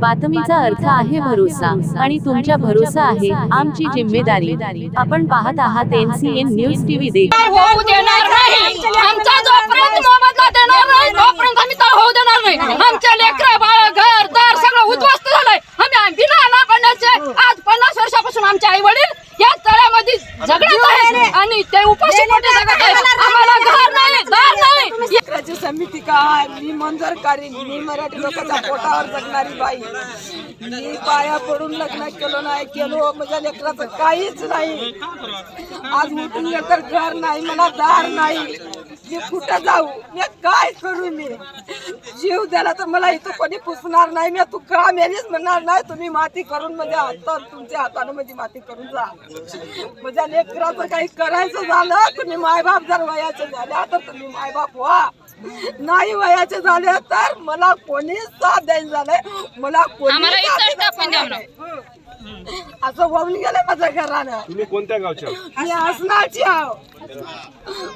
बातमीचा अर्थ आहे भरोसा आणि तुमच्या भरोसा आहे आमची जिम्मेदारी. आपण पाहत आहात एनसीएन न्यूज टीव्ही देखील होऊ देणार नाही? आमच्या लेकरं बाळ घर दार सगळं उद्ध्वस्त झालंय. आम्ही बिना आज पन्नास वर्षापासून आमचे आई वडील या तळ्यामध्ये झगडत आहेत आणि ते उपाशी पोटी जगत आहेत आम्हाला घर नाही दार नाही. लेकराची समिती काय मी मंजूर करीन. मी मराठी लोकांच्या पोटावर जगणारी बाई. मी पाया पडून लग्न केलं नाही केलो माझ्या लेकराचं काहीच नाही. आज उठून तर घर नाही मला दार नाही. मी कुठं जाऊ? मी काय करू मी? जीव द्याला तर मला इथं कोणी पुसणार नाही. मी तू का मेलीच म्हणणार नाही. तुम्ही माती करून माझ्या हातात तुमच्या हाताने माझी माती करून जा. माझ्या लेकराचं काही करायचं झालं तुम्ही मायबाप जर वयाचे झाल्या तर तुम्ही मायबाप व्हा. नाही वयाचे झाले तर मला कोणी साथ द्यायला झालंय मला कोणी असं होऊन गेलं माझ्या घरानं. तुम्ही कोणत्या गावच्या मी असणारची आहो.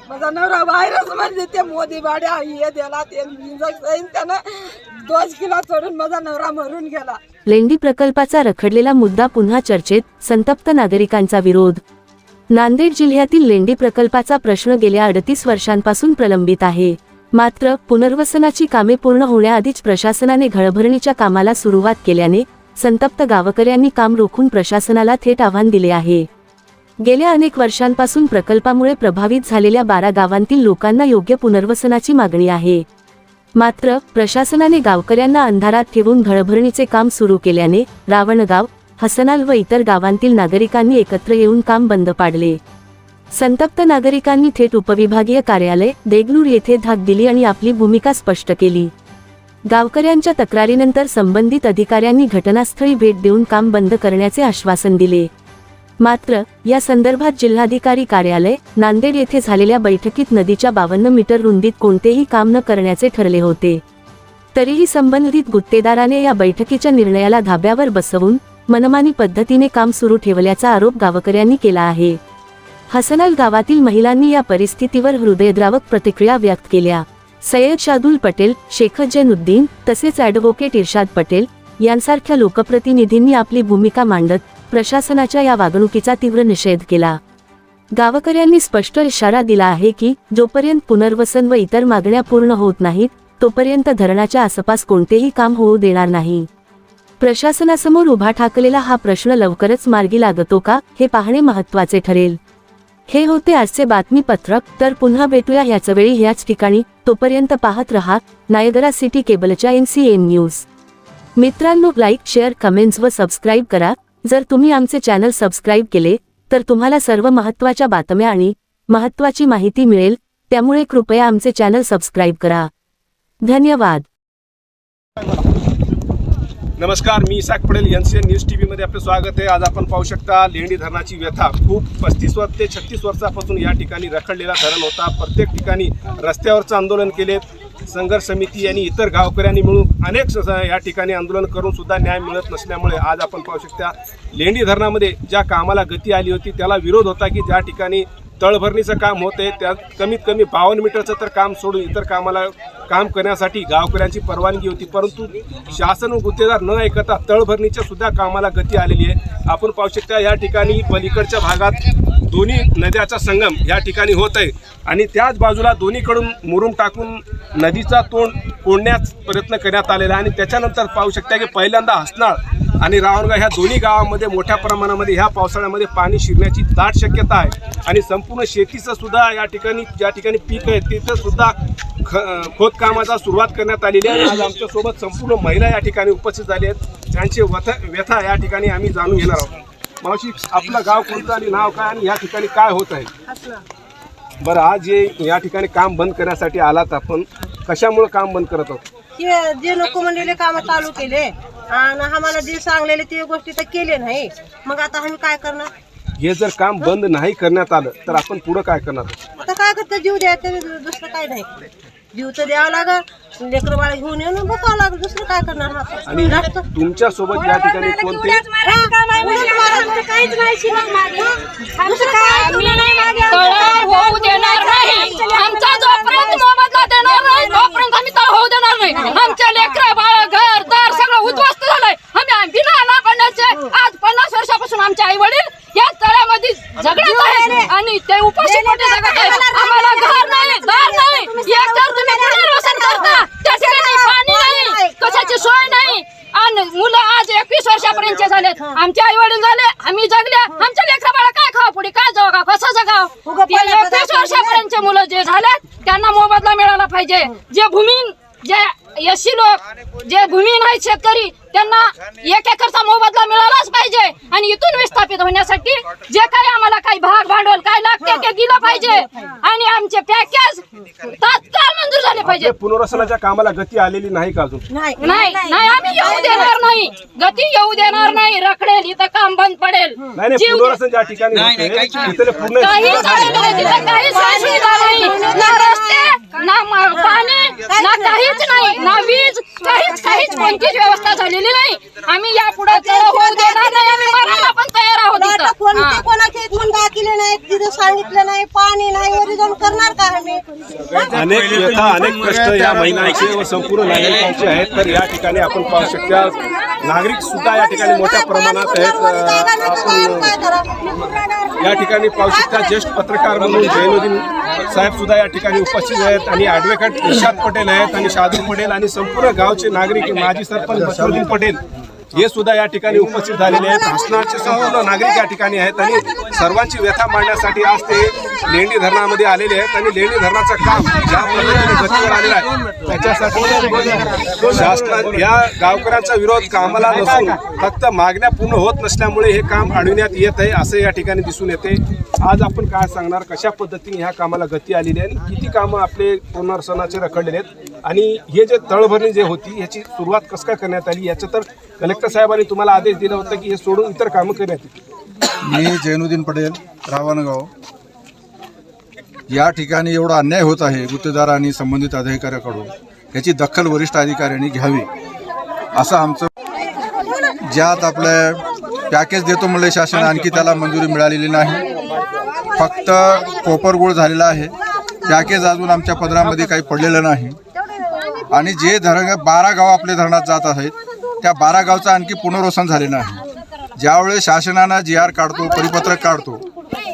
माझा नवरा बाहेरच म्हणजे ते मोदी बाड्या हे दिला ते इंजेक्शन त्यानं. दोन किलो चढून माझा नवरा मरून गेला. लेंडी प्रकल्पाचा रखडलेला मुद्दा पुन्हा चर्चेत संतप्त नागरिकांचा विरोध. नांदेड जिल्ह्यातील लेंडी प्रकल्पाचा प्रश्न गेल्या अडतीस वर्षांपासून प्रलंबित आहे. मात्र पुनर्वसनाची कामे पूर्ण होण्याआधीच प्रशासनाने घळभरणीच्या कामाला सुरुवात केल्याने संतप्त गावकऱ्यांनी काम रोखून प्रशासनाला थेट आव्हान दिले आहे. गेल्या अनेक वर्षांपासून प्रकल्पामुळे प्रभावित झालेल्या बारा गावांतील लोकांना योग्य पुनर्वसनाची मागणी आहे. मात्र प्रशासनाने गावकऱ्यांना अंधारात ठेवून घळभरणीचे काम सुरू केल्याने रावणगाव हसनाल व इतर गावांतील नागरिकांनी एकत्र येऊन काम बंद पाडले. संतप्त नागरिकांनी थेट उपविभागीय कार्यालय देगलूर येथे धाक दिली आणि आपली भूमिका स्पष्ट केली. गावकऱ्यांच्या तक्रारीनंतर संबंधित अधिकाऱ्यांनी घटनास्थळी भेट देऊन काम बंद करण्याचे आश्वासन दिले. मात्र या संदर्भात जिल्हाधिकारी कार्यालय नांदेड येथे झालेल्या बैठकीत नदीच्या बावन्न मीटर रुंदीत कोणतेही काम न करण्याचे ठरले होते. तरीही संबंधित गुत्तेदाराने या बैठकीच्या निर्णयाला धाब्यावर बसवून मनमानी पद्धतीने काम सुरू ठेवल्याचा आरोप गावकऱ्यांनी केला आहे. हसनल गावातील महिलांनी या परिस्थितीवर हृदयद्रावक प्रतिक्रिया व्यक्त केल्या. सय्यद शादुल पटेल शेख जैनुद्दीन तसेच ॲडव्होकेट इर्शाद पटेल यांसारख्या लोकप्रतिनिधींनी आपली भूमिका मांडत प्रशासनाच्या या वागणुकीचा तीव्र निषेध केला. गावकऱ्यांनी स्पष्ट इशारा दिला आहे की जोपर्यंत पुनर्वसन व इतर मागण्या पूर्ण होत नाहीत तोपर्यंत धरणाच्या आसपास कोणतेही काम होऊ देणार नाही. प्रशासनासमोर उभा ठाकलेला हा प्रश्न लवकरच मार्गी लागतो का हे पाहणे महत्त्वाचे ठरेल. हे होते आजचे बातमीपत्रक. तर पुन्हा भेटूया ह्याच वेळी ह्याच ठिकाणी. तोपर्यंत पाहत रहा नायगरा सिटी केबलच्या एन सी एन न्यूज. मित्रांनो लाईक शेअर कमेंट्स व सबस्क्राईब करा. जर तुम्ही आमचे चॅनल सबस्क्राईब केले तर तुम्हाला सर्व महत्त्वाच्या बातम्या आणि महत्त्वाची माहिती मिळेल. त्यामुळे कृपया आमचे चॅनल सबस्क्राईब करा. धन्यवाद. नमस्कार मी Ishaq Padel N C N news T व्हीमध्ये आपलं स्वागत आहे. आज आपण पाहू शकता लेंडी धरणाची व्यथा खूप पस्तीस वर्ष ते छत्तीस वर्षापासून या ठिकाणी रखडलेला धरण होता. प्रत्येक ठिकाणी रस्त्यावरचं आंदोलन केले. संघर्ष समिती आणि इतर गावकऱ्यांनी मिळून अनेक या ठिकाणी आंदोलन करून सुद्धा न्याय मिळत नसल्यामुळे आज आपण पाहू शकता लेंडी धरणामध्ये ज्या कामाला गती आली होती त्याला विरोध होता की ज्या ठिकाणी तळभरणीचं काम होते त्यात कमीत कमी बावन्न मीटरचं तर काम सोडून इतर कामाला काम करण्यासाठी गावकऱ्यांची परवानगी होती. परंतु शासन व गुत्तेदार न ऐकता तळभरणीच्या सुद्धा कामाला गती आलेली आहे. आपण पाहू शकता या ठिकाणी पलीकडच्या भागात दोन्ही नद्याचा संगम या ठिकाणी होत आहे. आणि त्याच बाजूला दोन्हीकडून मुरुम टाकून नदीचा तोंड कोंडण्यास प्रयत्न करण्यात आलेला आहे. आणि त्याच्यानंतर पाहू शकता की पहिल्यांदा हसनाळ आणि रावणगाव ह्या दोन्ही गावामध्ये मोठ्या प्रमाणामध्ये ह्या पावसाळ्यामध्ये पाणी शिरण्याची दाट शक्यता आहे. आणि संपूर्ण शेतीचं सुद्धा या ठिकाणी ज्या ठिकाणी पीक आहे तिथं सुद्धा ख खोदकामाचा सुरुवात करण्यात आलेली आहे. आज आमच्यासोबत संपूर्ण महिला या ठिकाणी उपस्थित झाली आहेत. त्यांचे वथ व्यथा या ठिकाणी आम्ही जाणून घेणार आहोत. मावशी आपलं गाव कोणतं आणि नाव काय आणि या ठिकाणी काय होत आहे? बरं आज जे या ठिकाणी काम बंद करण्यासाठी आलात आपण. कशामुळे काम बंद करत आहोत? जे नको म्हणलेले काम चालू केले आणि आम्हाला जे सांगलेले ते गोष्टी तर केले नाही. मग आता आम्ही काय करणार? हे जर काम बंद नाही करण्यात आलं तर आपण पुढं काय करणार? आता काय करतं? जीव द्यायचं दुसरं काय नाही. जीव तर द्यावं लागल. लेकरं बाळ घेऊन येऊन बसावं लागल. दुसरं काय करणार आता? आणि. तुमच्यासोबत या ठिकाणी कोणते? हा, उलट मारायचं काहीच नाही शिल्लक मागे. दुसरं काय नाही मागे. तळ होऊ देणार नाही आमचा जोपर्यंत मोबदला देणार नाही तोपर्यंत आम्ही तळ होऊ देणार नाही आमच्या लेकरं बाळ घर दार सगळं उद्ध्वस्त झालंय झालेत आमचे आई वडील झाले आम्ही जगले आमच्या लेकरा बाळा काय खावा पुढे काय जगा कसं जगाव उगा पाण्यात एकवीस पडायचं वर्षापर्यंतचे मुलं जे झालेत त्यांना मोबदला मिळाला पाहिजे जे भूमीन जे यशी लोक जे भूमीन आहेत शेतकरी त्यांना एक एकरचा मोबदला मिळालाच पाहिजे आणि इथून विस्थापित होण्यासाठी जे काही आम्हाला काही भाग भांडवल काय दिलं पाहिजे. आणि आमचे पॅकेज तात्काळ मंजूर झाले पाहिजे. आपल्या पुनर्वसनाच्या कामाला गती आलेली नाही का अजून? नाही. नाही नाही आम्ही येऊ देणार नाही. गती येऊ देणार नाही. रखडेल इथं काम बंद पडेल. नाही नाही जीव पुनर्वसन ज्या ठिकाणी होते तिथले पूर्ण काही झालेलं नाही तिथं काही सुविधा नाही. ना रस्ते ना म- पाणी ना काहीच नाही. ना वीज काहीच काहीच कोणतीच व्यवस्था झालेली नाही. आम्ही या पुढे होऊ देणार नाही. आम्ही मरायला पण तयार आहोत आता इथं. कोणते हा. कोणाचे इथून दाखिले नाही तिथं सांगितलं नाही पाणी नाही वरी जाऊन करणार का आम्ही? अनेक व्यथा अनेक कष्ट या महिलांचे व संपूर्ण नागरिकांचे आहेत. तर या ठिकाणी आपण पाहू शकता नागरिक सुद्धा या ठिकाणी मोठ्या प्रमाणात आहेत. आपण या ठिकाणी पाहू शकता ज्येष्ठ पत्रकार म्हणून जैनुद्दीन साहेब सुद्धा या ठिकाणी उपस्थित आहेत आणि ॲडव्होकेट इशाद पटेल आहेत आणि शादू पटेल आणि संपूर्ण गावचे नागरिक माजी सरपंच बसरुद्दीन पटेल हे सुद्धा या ठिकाणी उपस्थित झालेले आहेत. हसनाळचे संपूर्ण नागरिक या ठिकाणी आहेत आणि सर्वांची व्यथा मांडण्यासाठी आज ते लेंडी धरणामध्ये आलेले आहेत आणि लेंडी धरणाचं काम ज्या पद्धतीने गतीवर आलेलं आहे त्याच्यासाठी शासना या गावकऱ्यांचा विरोध कामाला नसून फक्त मागण्या पूर्ण होत नसल्यामुळे हे काम अडविण्यात येत आहे असं या ठिकाणी दिसून येते. आज आपण काय सांगणार कशा पद्धतीने ह्या कामाला गती आलेली आहे आणि किती कामं आपले पुनर्सनाचे रखडलेले आहेत? आणि हे जे तळभरणी जे होती ह्याची सुरुवात कसं काय करण्यात आली याचं तर कलेक्टर साहेबांनी तुम्हाला आदेश दिला होता की हे सोडून इतर कामं करण्यात येतील. मी जैनुद्दीन पटेल रावणगाव. या ठिकाणी एवढा अन्याय होत आहे गुत्तेदार आणि संबंधित अधिकाऱ्याकडून. याची दखल वरिष्ठ अधिकाऱ्यांनी घ्यावी. असं आमचं ज्यात आपल्या पॅकेज देतो म्हणले शासन आणखी त्याला मंजुरी मिळालेली नाही. फक्त कोपरगोळ झालेला आहे. पॅकेज अजून आमच्या पदरामध्ये काही पडलेलं नाही. आणि जे धरण बारा गाव आपले धरणात जात आहेत त्या बारा गावचं आणखी पुनर्वसन झाले नाही ज्यावेळेस शासनानं जी आर काढतो परिपत्रक काढतो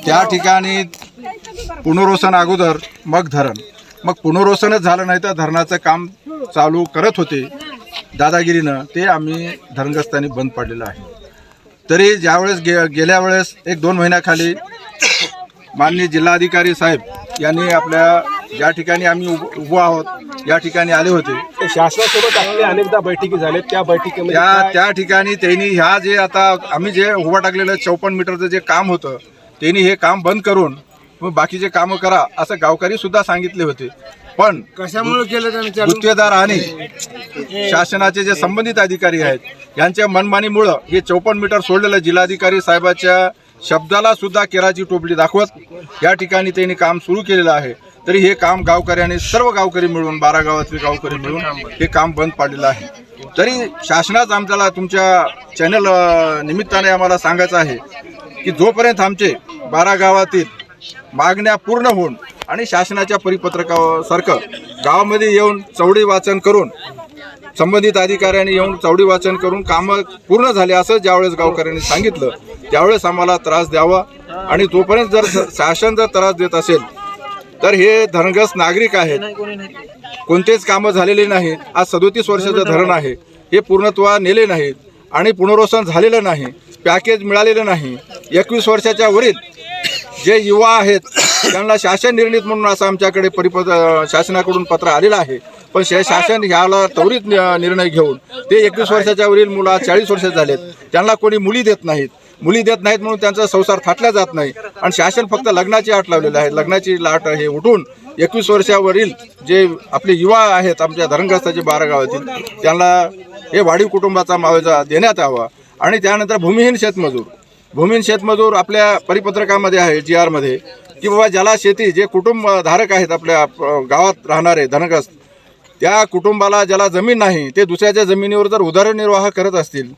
त्या ठिकाणी पुनर्वसन अगोदर मग धरण. मग पुनर्वसनच झालं नाही तर धरणाचं काम चालू करत होते दादागिरीनं. ते आम्ही धरणग्रस्तांनी बंद पाडलेलं आहे. तरी ज्यावेळेस गे गेल्या वेळेस एक दोन महिन्याखाली माननीय जिल्हाधिकारी साहेब यांनी आपल्या ज्या ठिकाणी आम्ही उभ उभो आहोत. या ठिकाणी आले होते. शासनासोबत आपल्या अनेकदा बैठकी झाल्यात त्या बैठकीमध्ये त्या काय- त्या ठिकाणी त्यांनी ह्या जे आता आम्ही जे उभा टाकलेलं चौपन्न मीटरचं जे काम होतं त्यांनी हे काम बंद करून मग बाकीचे कामं करा असं गावकरी सुद्धा सांगितले होते. पण कशामुळे केलं त्याने गुत्तेदार आणि शासनाचे जे संबंधित अधिकारी आहेत यांच्या मनमानीमुळं हे चौपन्न मीटर सोडलेलं जिल्हाधिकारी साहेबाच्या शब्दाला सुद्धा केराची टोपली दाखवत या ठिकाणी त्यांनी काम सुरू केलेलं आहे. तरी हे काम गावकऱ्याने सर्व गावकरी मिळून बारा गावातले गावकरी मिळून हे काम बंद पाडलेलं आहे. तरी शासनाच आमच्याला तुमच्या चॅनल निमित्ताने आम्हाला सांगायचं आहे की जोपर्यंत आमचे बारा गावातील मागण्या पूर्ण होऊन आणि शासनाच्या परिपत्रकासारखं गावामध्ये येऊन चौडी वाचन करून संबंधित अधिकाऱ्यांनी येऊन चौडी वाचन करून कामं पूर्ण झाले असं ज्यावेळेस गावकऱ्यांनी सांगितलं त्यावेळेस आम्हाला त्रास द्यावा. आणि तोपर्यंत जर शासन जर त्रास देत असेल तर हे धरणग्रस्त नागरिक आहेत. कोणतेच कामं झालेले नाहीत आज सदोतीस वर्षाचं धरण आहे. हे पूर्णत्वा नेले नाहीत आणि पुनर्वसन झालेलं नाही. पॅकेज मिळालेलं नाही. एकवीस वर्षाच्या वरील जे युवा आहेत त्यांना शासन निर्णित म्हणून असं आमच्याकडे परिपत्र शासनाकडून पत्र आलेलं आहे. पण शासन ह्याला त्वरित निर्णय घेऊन. ते एकवीस वर्षाच्या वरील मुलं चाळीस वर्ष झालेत. त्यांना कोणी मुली देत नाहीत. मुली देत नाहीत म्हणून त्यांचा संसार थाटला जात नाही. आणि शासन फक्त लग्नाची आट लावलेली आहे. लग्नाची लाट हे उठून एकवीस वर्षावरील जे आपले युवा आहेत आमच्या धरणग्रस्ताचे बारा गावातील त्यांना हे वाढीव कुटुंबाचा मावेजा देण्यात यावा. आणि त्यानंतर भूमिहीन शेतमजूर. भूमिहीन शेतमजूर आपल्या परिपत्रकामध्ये आहे जी आरमध्ये की बाबा ज्याला शेती जे कुटुंबधारक आहेत आपल्या गावात राहणारे धनग्रस्त त्या कुटुंबाला ज्याला जमीन नाही ते दुसऱ्याच्या जमिनीवर जर उदरनिर्वाह करत असतील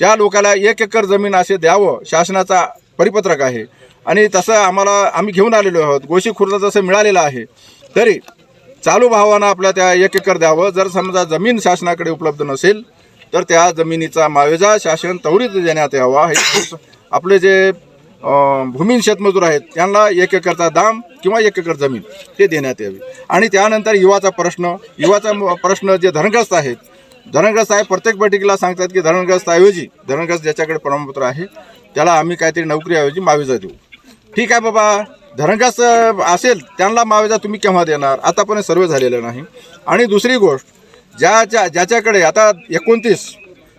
त्या लोकाला एक एकर जमीन असे द्यावं शासनाचा परिपत्रक आहे. आणि तसं आम्हाला आम्ही घेऊन आलेलो आहोत गोशी खुर्द जसं मिळालेलं आहे तरी चालू भावानं आपल्या त्या एक एकर द्यावं. जर समजा जमीन शासनाकडे उपलब्ध नसेल तर त्या जमिनीचा मावेजा शासन त्वरित देण्यात यावा. हे आपले जे भूमीन शेतमजूर आहेत त्यांना एक एकरचा दाम किंवा एक एकर जमीन ते देण्यात यावी. आणि त्यानंतर युवाचा प्रश्न युवाचा म- प्रश्न जे धनग्रस्त आहेत धरणग्रस्त आहे प्रत्येक बैठकीला सांगतात की धरणग्रस्ताऐवजी धरणग्रस्त ज्याच्याकडे प्रमाणपत्र आहे त्याला आम्ही काहीतरी नोकरीऐवजी माविजा देऊ. ठीक आहे बाबा धरणग्रस्त असेल त्यांना माविजा तुम्ही केव्हा देणार? आतापर्यंत सर्वे झालेलं नाही. आणि दुसरी गोष्ट ज्या ज्या ज्याच्याकडे आता एकोणतीस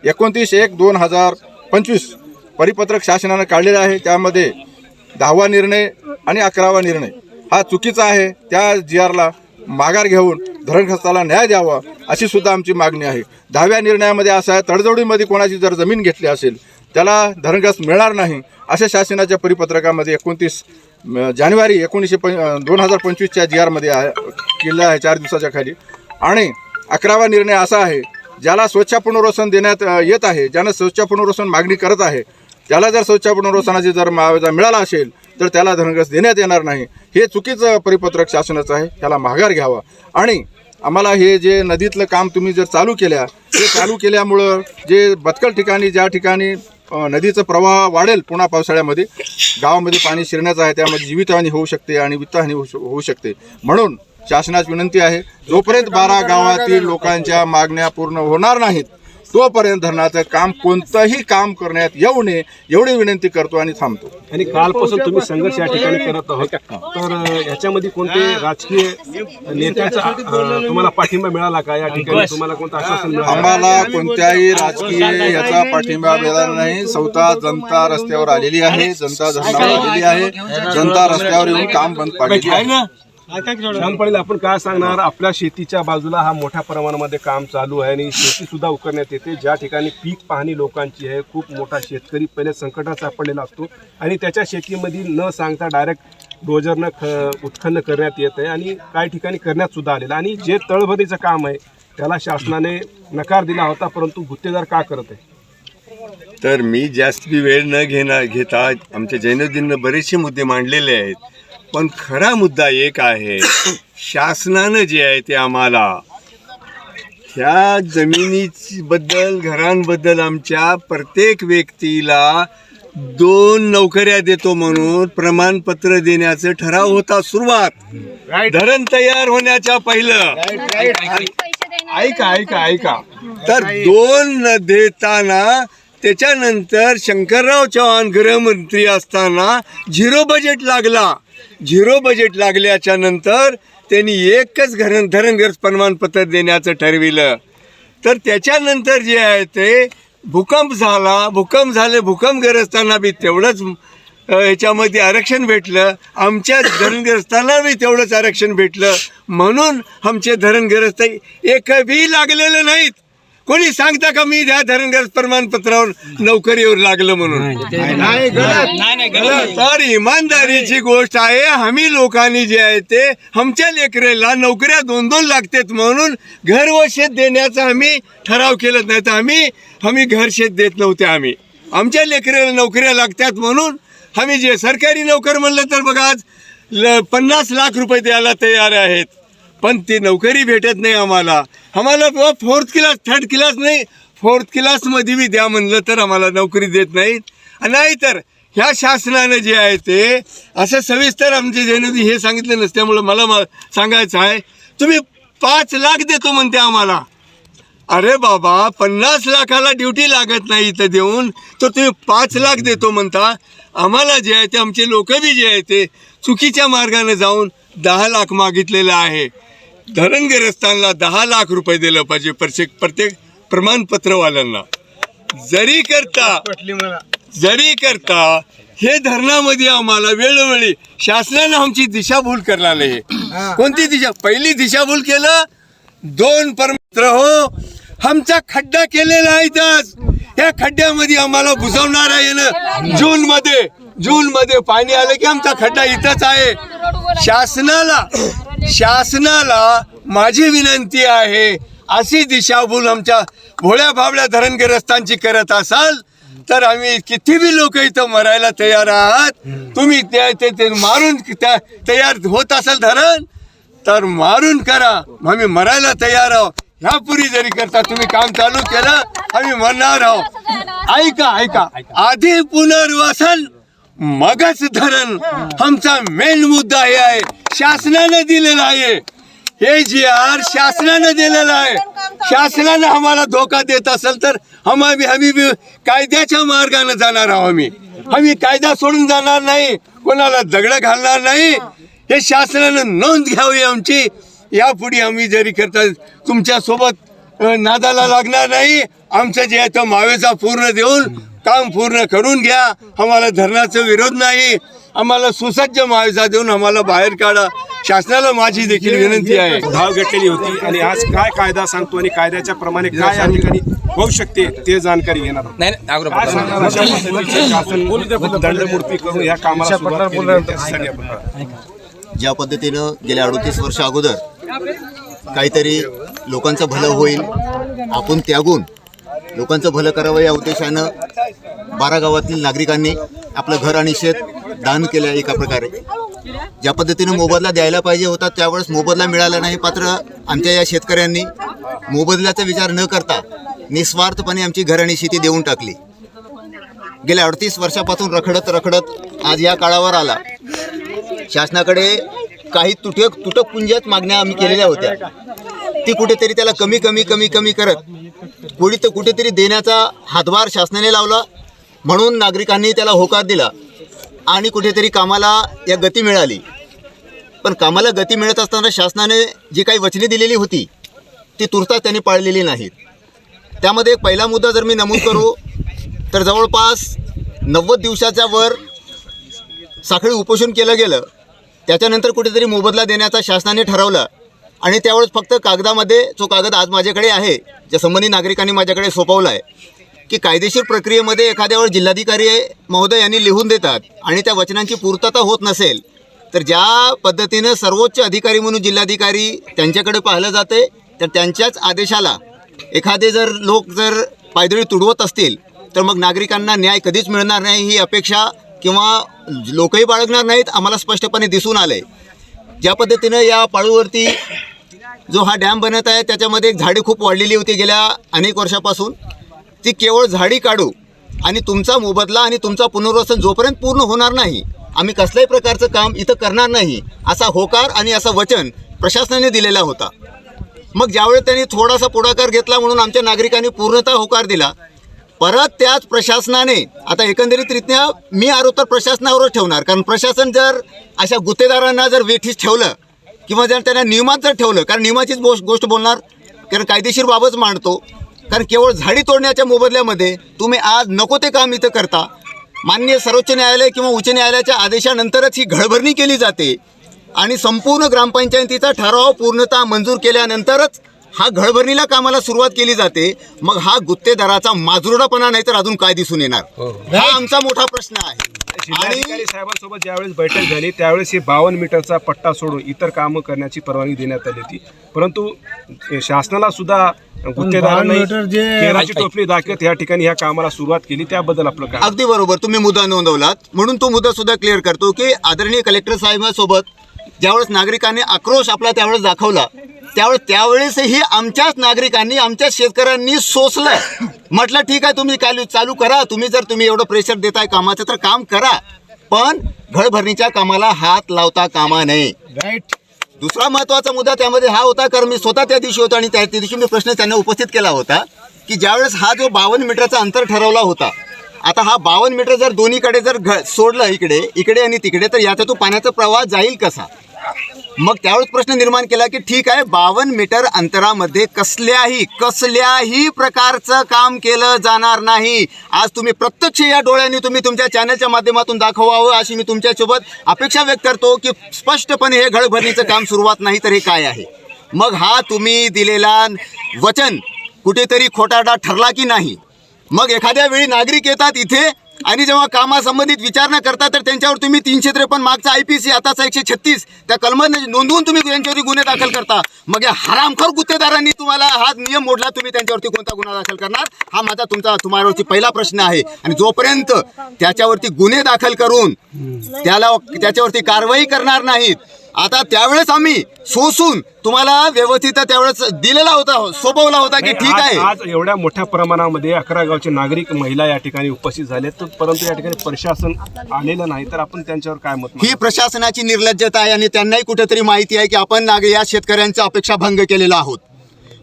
एकोणतीस एक दोन हजार पंचवीस परिपत्रक शासनानं काढलेलं आहे. त्यामध्ये दहावा निर्णय आणि अकरावा निर्णय हा चुकीचा आहे. त्या जी आरला माघार घेऊन धरणग्रस्ताला न्याय द्यावा अशी सुद्धा आमची मागणी आहे. दहाव्या निर्णयामध्ये असं आहे तडजोडीमध्ये कोणाची जर जमीन घेतली असेल त्याला धरणग्रस्त मिळणार नाही अशा शासनाच्या परिपत्रकामध्ये एकोणतीस जानेवारी एकोणीसशे पं दोन हजार पंचवीसच्या जी आरमध्ये आहे केलं आहे चार दिवसाच्या खाली. आणि अकरावा निर्णय असा आहे ज्याला स्वच्छ पुनर्वसन देण्यात येत आहे ज्यानं स्वच्छ पुनर्वसन मागणी करत आहे त्याला जर स्वच्छ पुनर्वसनाची जर मावजा मिळाला असेल तर त्याला धनग्रस देण्यात येणार नाही. हे चुकीचं परिपत्रक शासनाचं आहे त्याला माघार घ्यावा. आणि आम्हाला हे जे नदीतलं काम तुम्ही जर चालू केल्या ते चालू केल्यामुळं जे बदकल ठिकाणी ज्या ठिकाणी नदीचं नदीचा प्रवाह वाढेल पुन्हा पावसाळ्यामध्ये गावामध्ये पाणी शिरण्याचं आहे त्यामध्ये जीवितहानी होऊ शकते आणि वित्तहानी होऊ श- होऊ शकते. म्हणून शासनाची विनंती आहे जोपर्यंत बारा गावातील लोकांच्या मागण्या पूर्ण होणार नाहीत तोपर्यंत धरणाचं काम कोणतंही काम करण्यात येऊ नये एवढी विनंती करतो आणि थांबतो. आणि कालपासून तुम्ही संघर्ष या ठिकाणी करत आहोत. तर अ, ह्याच्यामध्ये कोणते राजकीय नेत्याचा तुम्हाला पाठिंबा मिळाला का? या ठिकाणी तुम्हाला कोणतं आश्वासन मिळालं? आम्हाला कोणत्याही राजकीय याचा पाठिंबा मिळाला नाही. स्वतः जनता रस्त्यावर आलेली आहे जनता धरणावर आलेली आहे. जनता रस्त्यावर येऊन काम बंद पाडलेली आहे. आपण काय सांगणार? आपल्या शेतीच्या बाजूला हा मोठ्या प्रमाणामध्ये काम चालू आहे आणि शेती सुद्धा उकरण्यात येते. ज्या ठिकाणी पीक पाहणी लोकांची आहे खूप मोठा शेतकरी पहिले संकटात सापडलेला असतो आणि त्याच्या शेतीमध्ये न सांगता डायरेक्ट डोजरनं ख उत्खनन करण्यात येत आहे आणि काही ठिकाणी करण्यात सुद्धा आलेलं. आणि जे तळभदीचं काम आहे त्याला शासनाने नकार दिला होता परंतु गुत्तेदार का करत आहे? तर मी जास्त वेळ न घेणार घेता आमच्या जैनुद्दीननं बरेचसे मुद्दे मांडलेले आहेत. पण खरा मुद्दा एक आहे शासनानं जे आहे ते आम्हाला ह्या जमिनी बद्दल घरांबद्दल आमच्या प्रत्येक व्यक्तीला दोन नोकऱ्या देतो म्हणून प्रमाणपत्र देण्याचं ठराव होता सुरुवात. धरण तयार होण्याच्या पहिलं. ऐका ऐका ऐका. तर दोन देताना त्याच्यानंतर शंकरराव चव्हाण गृहमंत्री असताना झिरो बजेट लागला. झिरो बजेट लागल्याच्या नंतर त्यांनी एकच घर धरणग्रस्त प्रमाणपत्र देण्याचं ठरविलं. तर त्याच्यानंतर जे आहे ते भूकंप झाला. भूकंप झाले भूकंपग्रस्तांना बी तेवढंच याच्यामध्ये ह्याच्यामध्ये आरक्षण भेटलं. आमच्या धरणग्रस्तांना बी तेवढंच आरक्षण भेटलं. म्हणून आमचे धरणग्रस्त एक बी लागलेले नाहीत. कोणी सांगता का मी त्या धरणग्रस्त प्रमाणपत्रावर नोकरीवर लागलं म्हणून? नाही गलत. तर इमानदारीची गोष्ट आहे आम्ही लोकांनी जे आहे ते आमच्या लेकरेला नोकऱ्या दोन दोन लागतात म्हणून घर व शेत देण्याचा आम्ही ठराव केलं नाही तर आम्ही आम्ही घर शेत देत नव्हते आम्ही. आमच्या लेकरेला नोकऱ्या लागतात म्हणून आम्ही जे सरकारी नोकर म्हणलं तर बघा आज ल पन्नास लाख रुपये द्यायला तयार आहेत. पण ती नोकरी भेटत नाही आम्हाला. आम्हाला बुवा फोर्थ क्लास थर्ड क्लास नाही. फोर्थ क्लासमध्ये बी द्या म्हणलं तर आम्हाला नोकरी देत नाहीत. नाही तर ह्या शासनानं जे आहे ते असं सविस्तर आमचे जैनदी हे सांगितलं नसल्यामुळं मला म सांगायचं आहे तुम्ही पाच लाख देतो म्हणते आम्हाला. अरे बाबा पन्नास लाखाला ड्युटी लागत नाही इथं देऊन. तर तुम्ही पाच लाख देतो म्हणता. आम्हाला जे आहे ते आमचे लोक बी जे आहे ते चुकीच्या मार्गाने जाऊन दहा लाख मागितलेलं आहे. धरणग्रस्तांना दहा लाख रुपये दिलं पाहिजे प्रत्येक प्रत्येक प्रमाणपत्रवाल्यांना. जरी करता जरी करता हे धरणामध्ये आम्हाला वेळोवेळी शासनानं आमची दिशाभूल करणार आहे कोणती दिशा? पहिली दिशाभूल केलं दोन परमित्र हो. आमचा खड्डा केलेला आहे इथंच. या खड्ड्यामध्ये आम्हाला बुजवणार आहे ना. जून मध्ये जून मध्ये पाणी आलं की आमचा खड्डा इथंच आहे. शासनाला शासनाला माझी विनंती आहे अशी दिशाभूल आमच्या भोळ्या भावड्या धरणग्रस्तांची करत असाल तर आम्ही किती बी लोक इथं मरायला तयार आहात तुम्ही ते ते ते मारून त्या- तयार होत असाल धरण तर मारून करा. आम्ही मरायला तयार आहोत. ह्यापूर्वी जरी करता तुम्ही काम चालू केलं आम्ही मरणार आहोत. ऐका ऐका. आधी पुनर्वसन मगच धरण आमचा मेन मुद्दा हे आहे. शासनाने दिलेला आहे. हे जी आर शासनानं दिलेलं आहे. शासनानं आम्हाला धोका देत असेल तर आम्ही आम्ही कायद्याच्या मार्गाने जाणार आहोत आम्ही. आम्ही कायदा सोडून जाणार नाही. कोणाला दगड घालणार नाही. हे शासनानं नोंद घ्यावी आमची. यापुढे आम्ही जरी करता तुमच्यासोबत नादाला लागणार नाही. आमचं जे आहे तो मावेचा पूर्ण देऊन काम पूर्ण करून घ्या. आम्हाला धरणाचा विरोध नाही. आम्हाला सुसज्ज मावेचा देऊन आम्हाला बाहेर काढा. शासनाला माझी देखील विनंती आहे. धाव घेतलेली होती आणि आज काय कायदा सांगतो आणि कायद्याच्या प्रमाणे काय या ठिकाणी होऊ शकते ते जानकारी घेणार दंडमूर्ती करून या कामाला. ज्या पद्धतीनं गेल्या अडतीस वर्ष अगोदर काहीतरी लोकांचं भलं होईल आपण त्यागून लोकांचं भलं करावं या उद्देशानं बारा गावातील नागरिकांनी आपलं घर आणि शेत दान केलं एका प्रकारे. ज्या पद्धतीनं मोबदला द्यायला पाहिजे होता त्यावेळेस मोबदला मिळाला नाही. मात्र आमच्या या शेतकऱ्यांनी मोबदल्याचा विचार न करता निस्वार्थपणे आमची घर आणि शेती देऊन टाकली. गेल्या अडतीस वर्षापासून रखडत रखडत आज या काळावर आला. शासनाकडे काही तुटक तुटक पुंजात मागण्या आम्ही केलेल्या होत्या. ती कुठेतरी त्याला कमी कमी कमी कमी करत कुठे तर कुठेतरी देण्याचा हातभार शासनाने लावला म्हणून नागरिकांनी त्याला होकार दिला आणि कुठेतरी कामाला या गती मिळाली. पण कामाला गती मिळत असताना शासनाने जी काही वचने दिलेली होती ती तुर्तास त्यांनी पाळलेली नाहीत. त्यामध्ये एक पहिला मुद्दा जर मी नमूद करू तर जवळपास नव्वद दिवसाच्या वर साखळी उपोषण केलं गेलं. त्याच्यानंतर कुठेतरी मोबदला देण्याचा शासनाने ठरवलं. आणि त्यावेळेस फक्त कागदामध्ये जो कागद आज माझ्याकडे आहे ज्या संबंधित नागरिकांनी माझ्याकडे सोपवला आहे की कायदेशीर प्रक्रियेमध्ये एखाद्यावर जिल्हाधिकारी महोदय यांनी लिहून देतात आणि त्या वचनांची पूर्तता होत नसेल तर ज्या पद्धतीनं सर्वोच्च अधिकारी म्हणून जिल्हाधिकारी त्यांच्याकडे पाहिलं जाते तर त्यांच्याच आदेशाला एखादे जर लोक जर पायदळी तुडवत असतील तर मग नागरिकांना न्याय कधीच मिळणार नाही ही अपेक्षा किंवा लोकही बाळगणार नाहीत आम्हाला स्पष्टपणे दिसून आले ज्या पद्धतीनं या पाळूवरती जो हा डॅम बनत आहे त्याच्यामध्ये एक झाडी खूप वाढलेली होती गेल्या अनेक वर्षापासून. ती केवळ झाडी काढू आणि तुमचा मोबदला आणि तुमचा पुनर्वसन जोपर्यंत पूर्ण होणार नाही आम्ही कसल्याही प्रकारचं काम इथं करणार नाही असा होकार आणि असा वचन प्रशासनाने दिलेला होता. मग ज्यावेळेस त्यांनी थोडासा पुढाकार घेतला म्हणून आमच्या नागरिकांनी पूर्णतः होकार दिला परत त्याच प्रशासनाने आता एकंदरीतरित्या मी आरोप तर प्रशासनावरच ठेवणार. कारण प्रशासन जर अशा गुत्तेदारांना जर वेठीस ठेवलं किंवा जर त्यांना नियमात जर ठेवलं कारण नियमाचीच गोष्ट गोष्ट बोलणार कारण कायदेशीर बाबच मांडतो कारण केवळ झाडी तोडण्याच्या मोबदल्यामध्ये तुम्ही आज नको ते काम इथं करता. मान्य सर्वोच्च न्यायालय किंवा उच्च न्यायालयाच्या आदेशानंतरच ही घडभरणी केली जाते. आणि संपूर्ण ग्रामपंचायतीचा ठराव पूर्णतः मंजूर केल्यानंतरच हा घळभरणीला कामाला सुरुवात केली जाते मग हा गुत्तेदाराचा माजुरडापणा नाही तर अजून काय दिसून येणार? हा आमचा मोठा प्रश्न आहे. जिल्हाधिकारी साहेबांसोबत ज्यावेळेस बैठक झाली त्यावेळेस हे बावन्न मीटरचा पट्टा सोडून इतर कामं करण्याची परवानगी देण्यात आली होती. परंतु शासनाला सुद्धा गुत्तेदारांनी केराची टोपली दाखवत या ठिकाणी ह्या कामाला सुरुवात केली त्याबद्दल आपलं काय? अगदी बरोबर तुम्ही मुद्दा नोंदवलात. म्हणून तो मुद्दा सुद्धा क्लिअर करतो की आदरणीय कलेक्टर साहेबांसोबत ज्यावेळेस नागरिकांनी आक्रोश आपला त्यावेळेस दाखवला त्यावेळेस त्यावेळेसही आमच्याच नागरिकांनी आमच्याच शेतकऱ्यांनी सोसलं म्हटलं ठीक आहे तुम्ही चालू चालू करा. तुम्ही जर तुम्ही एवढं प्रेशर देताय कामाचं तर काम करा. पण घळभरणीच्या कामाला हात लावता कामा नये. दुसरा महत्त्वाचा मुद्दा त्यामध्ये हा होता कारण मी स्वतः त्या दिवशी होतो आणि त्या त्या दिवशी मी प्रश्न त्यांना उपस्थित केला होता की ज्यावेळेस हा जो बावन्न मीटरचा अंतर ठरवला होता आता हा बावन्न मीटर जर दोन्हीकडे जर घ सोडलं इकडे इकडे आणि तिकडे तर याचा तो पाण्याचा प्रवाह जाईल कसा? मग त्यावेळेस प्रश्न निर्माण केला की ठीक आहे बावन्न मीटर अंतरामध्ये कसल्याही कसल्याही प्रकारचं काम केलं जाणार नाही. आज तुम्ही प्रत्यक्ष या डोळ्यांनी तुम्ही तुमच्या चॅनलच्या माध्यमातून दाखवावं अशी मी तुमच्यासोबत अपेक्षा व्यक्त करतो की स्पष्टपणे हे घडभरणीचं काम सुरुवात नाही तर हे काय आहे? मग हा तुम्ही दिलेला वचन कुठेतरी खोटाडा ठरला की नाही? मग एखाद्या वेळी नागरिक येतात इथे आणि जेव्हा कामासंबंधित विचारणा करता तर त्यांच्यावर तुम्ही तीनशे त्रेपन्न मागचा आय पी सी आताचा एकशे छत्तीस त्या कलमांना नोंदवून तुम्ही त्यांच्यावरती गुन्हे दाखल करता. मग या हरामखोर गुत्तेदारांनी तुम्हाला हा नियम मोडला तुम्ही त्यांच्यावरती कोणता गुन्हा दाखल करणार? हा माझा तुमचा तुम्हावरती पहिला प्रश्न आहे. आणि जोपर्यंत त्याच्यावरती गुन्हे दाखल करून त्याला त्याच्यावरती कारवाई करणार नाहीत आता त्यावेळेस आम्ही सोसून तुम्हाला व्यवस्थित त्यावेळेस दिलेला होता सोपवला होता की ठीक आहे. आज एवढ्या मोठ्या प्रमाणामध्ये अकरा गावचे नागरिक महिला या ठिकाणी उपस्थित झाले तर परंतु या ठिकाणी प्रशासन आलेलं नाही. तर आपण त्यांच्यावर काय मत ही प्रशासनाची निर्लज्जता आहे आणि त्यांनाही कुठेतरी माहिती आहे की आपण नाग या शेतकऱ्यांचा अपेक्षा भंग केलेला आहोत.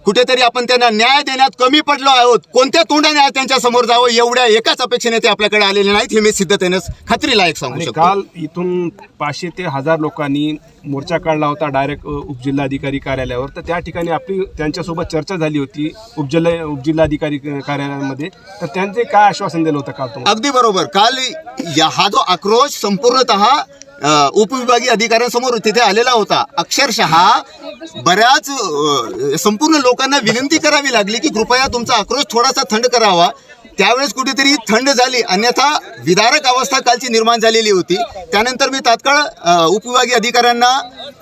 कुठेतरी आपण त्यांना न्याय देण्यात कमी पडलो आहोत. कोणत्या तोंडाने आज त्यांच्यासमोर जावं एवढ्या एकाच अपेक्षेने ते आपल्याकडे आलेले नाहीत हे मी सिद्धतेने खात्रीलायक सांगू शकतो. काल इथून पाचशे ते हजार लोकांनी मोर्चा काढला होता डायरेक्ट उपजिल्हाधिकारी कार्यालयावर. तर त्या ठिकाणी आपली त्यांच्यासोबत चर्चा झाली होती उपजिल्हा उपजिल्हाधिकारी कार्यालयामध्ये. तर त्यांचे काय आश्वासन दिलं होतं काल अगदी बरोबर. काल या हा जो आक्रोश संपूर्णतः उपविभागीय अधिकाऱ्यांसमोर तिथे आलेला होता. अक्षरशः बऱ्याच संपूर्ण लोकांना विनंती करावी लागली की कृपया तुमचा आक्रोश थोडासा थंड करावा. त्यावेळेस कुठेतरी थंड झाली. अन्यथा विदारक अवस्था कालची निर्माण झालेली होती. त्यानंतर मी तात्काळ उपविभागीय अधिकाऱ्यांना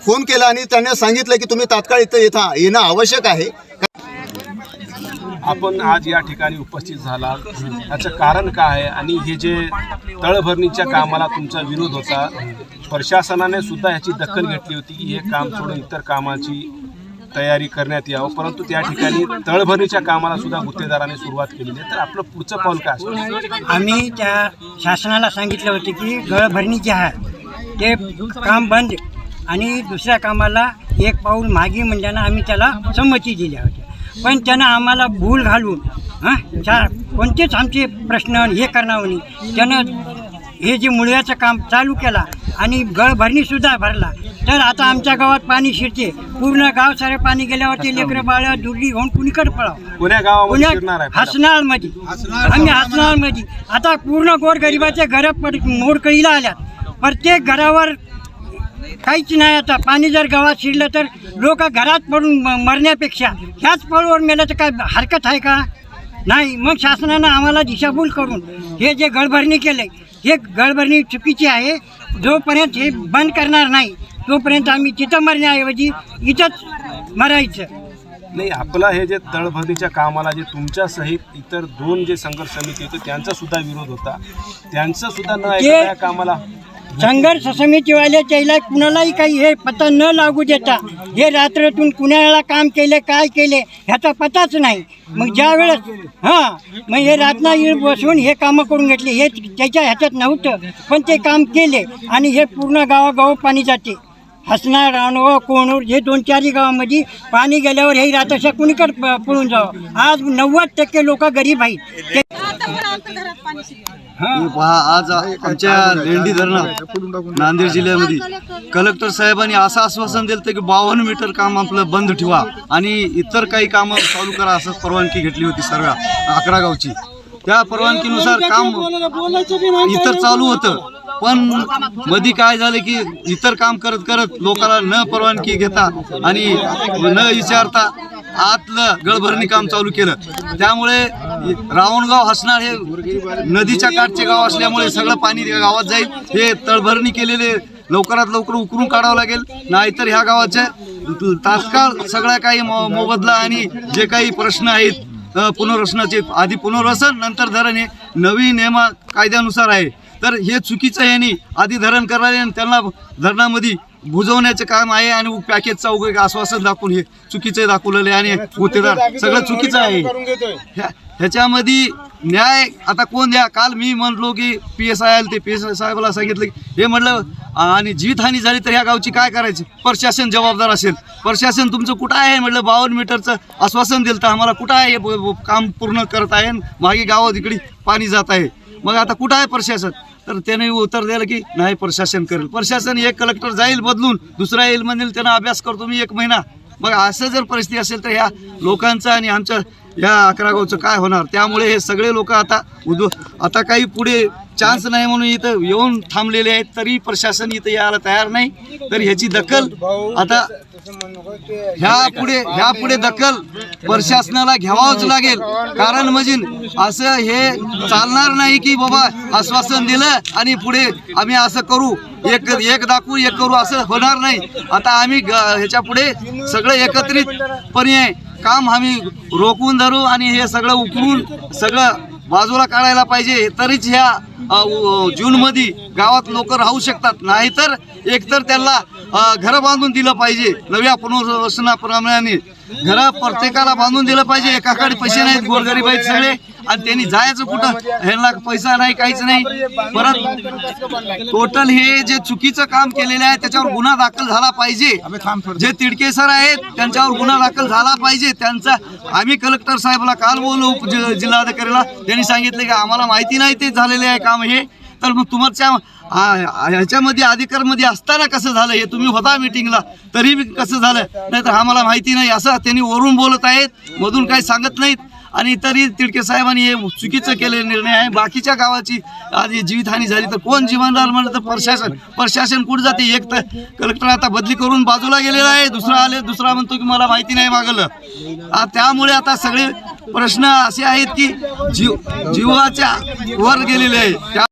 फोन केला आणि त्यांना सांगितलं की तुम्ही तात्काळ इथं येता येणं आवश्यक आहे. आपण आज या ठिकाणी उपस्थित झाला याचं कारण काय आहे? आणि हे जे तळभरणीच्या कामाला तुमचा विरोध होता प्रशासनाने सुद्धा ह्याची दखल घेतली होती की हे काम सोडून इतर कामाची तयारी करण्यात यावं. परंतु त्या ठिकाणी तळभरणीच्या कामाला सुद्धा गुत्तेदाराने सुरुवात केलेली आहे. तर आपलं पुढचं पाऊल काय असतं? आम्ही त्या शासनाला सांगितलं होतं की गळभरणी जे आहे ते काम बंद आणि दुसऱ्या कामाला एक पाऊल मागे म्हणल्यानं आम्ही त्याला संमती दिल्या होत्या पण त्यानं आम्हाला भूल घालून हां? चार कोणतेच आमचे प्रश्न हे करणार नाही. त्यानं हे जे मुळव्याचं काम चालू केला आणि गळभरणीसुद्धा भरला. तर आता आमच्या गावात पाणी शिरते. पूर्ण गाव सारे पाणी गेल्यावरती लेकरं बाळं दुर्डी होऊन कुणीकडे पळावं? पुण्या गावामध्ये शिरणार आहे हसनाळमध्ये आम्ही हसनाळमध्ये आता पूर्ण गोरगरिबाचे घर पड मोडकळीला आल्यात. प्रत्येक घरावर काहीच नाही आता. पाणी जर गावात शिरलं तर लोक घरात पडून म- मरण्यापेक्षा ह्याच पळवर मेलं तर काय हरकत आहे का? नाही. मग शासनानं आम्हाला दिशाभूल करून हे जे गडभरणी केले हे गडभरणी चुकीची आहे. जोपर्यंत हे बंद करणार नाही तोपर्यंत आम्ही तिथं मरण्याऐवजी इथंच मरायचं. नाही आपला हे जे तळभरणीच्या कामाला जे तुमच्या सहित इतर दोन जे संघर्ष समिती होते त्यांचा सुद्धा विरोध होता. त्यांचं सुद्धा न ऐकता या कामाला संघर्ष समितीवाले त्याला कुणालाही काही हे पता न लागू देता हे रात्रीतून कुणाला काम केले काय केले ह्याचा पताच नाही. मग ज्या वेळेस हां मग हे रात्नागिरी बसून हे कामं करून घेतले. हे त्याच्या ह्याच्यात नव्हतं पण ते काम केले आणि हे पूर्ण गावागाव पाणी जाते. हसनाळ राणव कोणूर हे दोन चारही गावामध्ये पाणी गेल्यावर हे रात्रशा कुणीकडे पळून जावं. आज नव्वद टक्के लोक गरीब आहेत. पहा आज आमच्या लेंडी धरणात नांदेड जिल्ह्यामध्ये. कलेक्टर साहेबांनी असं आश्वासन दिलं की बावन्न मीटर काम आपलं बंद ठेवा. आणि इतर काही कामं चालू करा असं परवानगी घेतली होती सर्व अकरा गावची. त्या परवानगीनुसार काम इतर चालू होतं. पण मधी काय झालं की इतर काम करत करत लोकांना न परवानगी घेता आणि न विचारता आतलं गळभरणी काम चालू केलं. त्यामुळे रावणगाव हसणार हे नदीच्या काठचे गाव असल्यामुळे सगळं पाणी गावात जाईल. हे तळभरणी केलेले लवकरात लवकर उकरून काढावं लागेल. नाहीतर ह्या गावाचे तात्काळ सगळ्या काही मो- मोबदला आणि जे काही प्रश्न आहेत पुनर्वसनाचे आधी पुनर्वसन नंतर धरण हे नवी नियमा कायद्यानुसार आहे. तर हे चुकीचं आहे आणि आधी धरण करायला आणि त्यांना धरणामध्ये बुजवण्याचं काम आहे आणि पॅकेजचा उगे आश्वासन दाखवून हे चुकीचं दाखवलेलं आहे आणि गुत्तेदार सगळं चुकीचं आहे. ह्या- ह्याच्यामध्ये न्याय आता कोण द्या? काल मी म्हणलो की पी एस आय आले ते पी एस आय साहेबाला सांगितलं की हे म्हटलं आणि जीवितहानी झाली तर ह्या गावची काय करायची? प्रशासन जबाबदार असेल. प्रशासन तुमचं कुठं आहे? म्हटलं बावन्न मीटरचं आश्वासन दिलं तर आम्हाला कुठं आहे? काम पूर्ण करत आहे मागे गावात इकडे पाणी जात आहे. मग आता कुठं आहे प्रशासन? तर त्याने उत्तर द्यायला की नाही प्रशासन करेल. प्रशासन एक कलेक्टर जाईल बदलून दुसरा येईल म्हणेल त्यांना अभ्यास करतो मी एक महिना. मग असं जर परिस्थिती असेल तर ह्या लोकांचा आणि आमच्या या अकरा गावचं काय होणार? त्यामुळे हे सगळे लोक आता उद्व आता काही पुढे चान्स नाही म्हणून इथं येऊन थांबलेले आहेत तरी प्रशासन इथं यायला तयार नाही. तर ह्याची दखल आता ह्या पुढे ह्या पुढे दखल प्रशासनाला घ्यावाच लागेल. कारण म्हणजे असं हे चालणार नाही की बाबा आश्वासन दिलं आणि पुढे आम्ही असं करू. एक एक दाखवू एक करू असं होणार नाही. आता आम्ही ह्याच्या पुढे सगळं एकत्रितपणे काम आम्ही रोखून धरू आणि हे सगळं उकरून सगळं बाजूला काढायला पाहिजे तरीच ह्या जूनमध्ये गावात लोक राहू शकतात. नाहीतर एकतर त्यांना घरं बांधून दिलं पाहिजे. नव्या पुनर्वसनाप्रमाणे घर प्रत्येकाला बांधून दिलं पाहिजे. एकाकडे पैसे नाहीत गोरगरीब आहेत सगळे. आणि त्यांनी जायचं कुठं? ह्यांना पैसा नाही काहीच नाही. परत टोटल हे जे चुकीचं काम केलेलं आहे त्याच्यावर गुन्हा दाखल झाला पाहिजे. जे तिडके सर आहेत त्यांच्यावर गुन्हा दाखल झाला पाहिजे. त्यांचा आम्ही कलेक्टर साहेबला काल बोललो जि- जिल्हाधिकारीला. त्यांनी सांगितले की आम्हाला माहिती नाही ते झालेले आहे काम हे. तर मग तुमच्या ह्याच्यामध्ये अधिकारमध्ये असताना कसं झालं? हे तुम्ही होता मिटिंगला तरी बी कसं झालं? नाही तर आम्हाला माहिती नाही. असं त्यांनी वरून बोलत आहेत मधून काही सांगत नाहीत. आणि तरी तिडके साहेबांनी हे चुकीचं केलेले निर्णय आहे. बाकीच्या गावाची आधी जीवितहानी झाली तर कोण जीवनदार म्हणलं तर प्रशासन. प्रशासन कुठं जाते? एक तर कलेक्टर आता बदली करून बाजूला गेलेला आहे. दुसरा आले दुसरा म्हणतो की मला माहिती नाही मागलं. त्यामुळे आता सगळे प्रश्न असे आहेत की जीव जीवाच्या वर गेलेले आहे. त्या